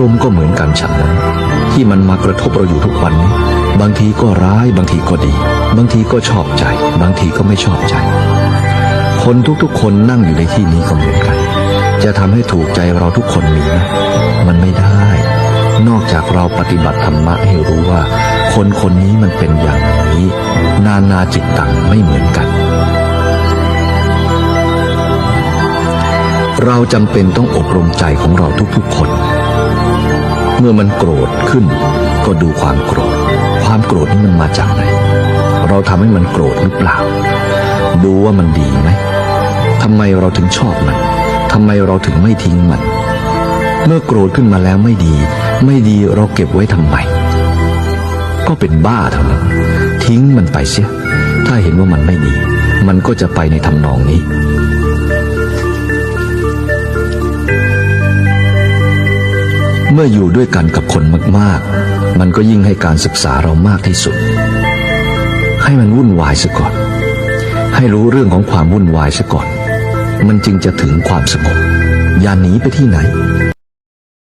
ารมณ์ก็เหมือนกันฉันนั้น ที่มันมากระทบเราอยู่ทุกวันนี้ บางทีก็ร้ายบางทีก็ดี บางทีก็ชอบใจ บางทีก็ไม่ชอบใจ คนทุกๆ คนนั่งอยู่ในที่นี้ก็เหมือนกัน จะทำให้ถูกใจเราทุกคนมีไหมมันไม่ได้ นอกจากเราปฏิบัติธรรมะให้รู้ว่า คนคนนี้มันเป็นอย่างนี้ นานาจิตตังไม่เหมือนกันเราจำเป็นต้องอบรมใจของเราทุกๆคน เมื่อมันโกรธขึ้น ก็ดูความโกรธ ความโกรธนี่มันมาจากไหน เราทำให้มันโกรธหรือเปล่า ดูว่ามันดีไหมทำไมเราถึงชอบมันทำไมเราถึงไม่ทิ้งมัน เมื่อโกรธขึ้นมาแล้วไม่ดี ไม่ดีเราเก็บไว้ทำไม ก็เป็นบ้าเท่านั้น ทิ้งมันไปเสีย ถ้าเห็นว่ามันไม่ดี มันก็จะไปในทำนองนี้ เมื่ออยู่ด้วยกันกับคนมากๆ มันก็ยิ่งให้การศึกษาเรามากที่สุด ให้มันวุ่นวายซะก่อน ให้รู้เรื่องของความวุ่นวายซะก่อน มันจึงจะถึงความสงบอย่าหนีไปที่ไหน